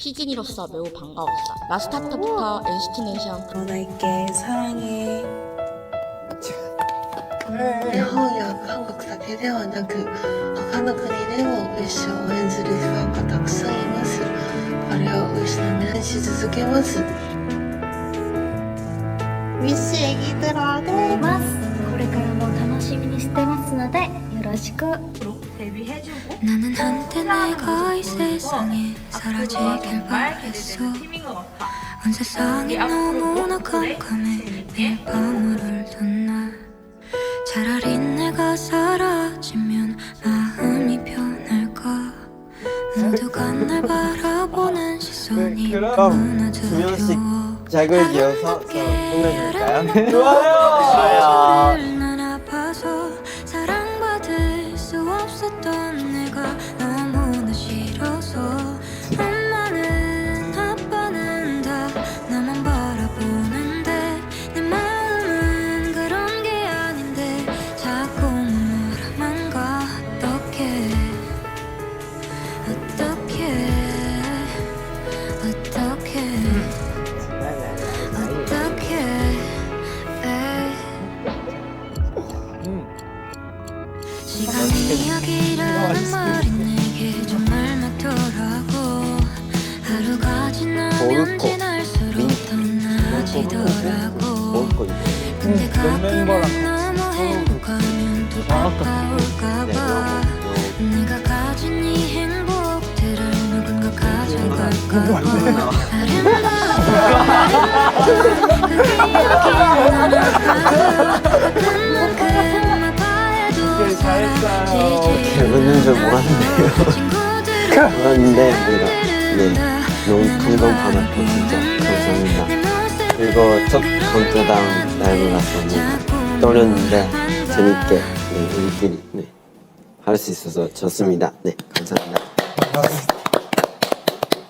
시즌이로서 매우 반가웠어. 나 스타트부터 NCT 내이션 너날게 사랑해. 日本や韓国だけではなく他の国でもウィッシュを応援するファンがたくさんいますこれをウィッシュの皆にし続けますウィッシュ애기들아 いますこれからも楽しみにしてますのでよろしく 나는 한때 내가 이 세상에 사라지길 바랬어. 온 세상이 너무나 깜깜해 매일 밤을 울던 날 차라리 내가 사라지면 마음이 편할까? 모두가 날 바라보는 시선이 너무나 두려워 작을 이어서 끝내줄까요? 좋아요. 어떡해 에이. 시간이 이야기라는 말이 내게 정말 맞더라고 하루가 지나면 지날수록 더 나아지더라고 근데 가끔은 멤 그 아파해도 사라지지 개그는 줄 몰랐는데요. 몰랐는데 뭔가 네. 너무 감동 받았고 진짜 감사합니다. 그리고 첫 카운트다운 라이브라서 뭔가 떨렸는데 재밌게 네, 우리끼리 네, 할 수 있어서 좋습니다. 네 감사합니다